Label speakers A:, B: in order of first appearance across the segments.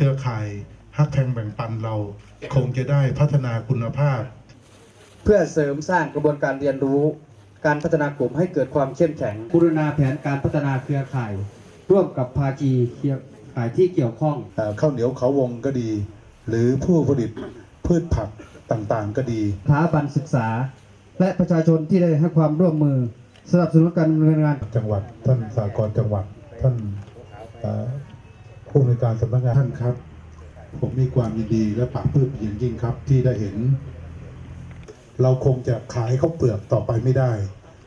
A: เครือข่ายฮักแพงแบ่งปันเราคงจะได้พัฒนาคุณภาพ
B: เพื่อเสริมสร้างกระบวนการเรียนรู้ การพัฒนากลุ่มให้เกิดความเข้มแข็งบูรณาแผนการพัฒนาเครือข่าย ร่วมกับภาคีเครือข่ายที่เกี่ยวข้อง
A: เอ่อข้าวเหนียวเขาวงก็ดี หรือผู้ผลิตพืชผักต่างๆ ก็ดี
B: สถาบันศึกษา และประชาชนที่ได้ให้ความร่วมมือสนับสนุนการดำเนินงาน
A: จังหวัด ท่านสากลจังหวัดท่านเอ่อ ผู้ในวยการสำนักงานท่านครับ ผมมีความยินดีและปลาบปลื้มเป็นอย่างยิ่งครับ ที่ได้เห็น เราคงจะขายข้าวเปลือกต่อไปไม่ได้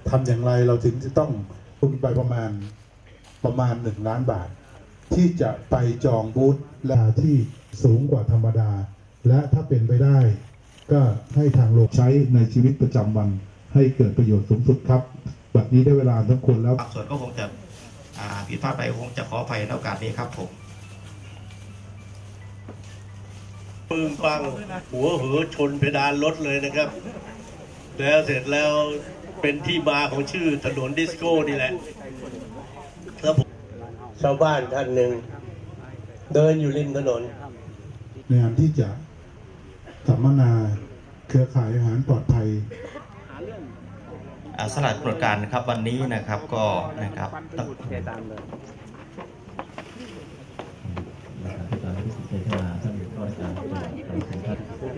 A: ทำอย่างไรเราถึงจะต้องทุนไปประมาณประมาณหนึ่งล้านบาท ที่จะไปจองบูธและที่สูงกว่าธรรมดา และถ้าเป็นไปได้ ก็ให้ทางโลกใช้ในชีวิตประจำวัน ให้เกิดประโยชน์สูงสุดครับ บัดนี้ได้เวลาสมควรแล้ว
C: บางส่วนก็คงจะอ่าผิดพลาดไปคงจะขออภัยในโอกาสนี้ครับผม
D: ปึงปัง หัวเหอชนเพดานรถเลยนะครับ แล้วเสร็จแล้วเป็นที่มาของชื่อถนนดิสโก้นี่แหละแล้วผมชาวบ้านท่านหนึ่ง เดินอยู่ริมถนน
A: ในการที่จะสัมมนาเครือข่ายอาหารปลอดภัย
C: อ่าสลัดกำหนดการนะครับวันนี้นะครับก็นะครับต้อง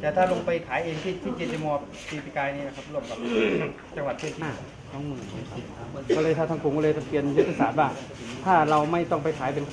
E: แต่
B: ถ้าลงไปขายเองที่ที่เจจมอปีปีกายนี่นะครับร่วมกับจังหวัดพื้นที่สองหมื่นก็เลยถ้าทางกลุ่มก็เลยเปลี่ยนยุทธศาสตร์ว่าถ้าเราไม่ต้องไปขายเป็นมั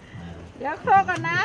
E: เดี๋ยวโคกันนะ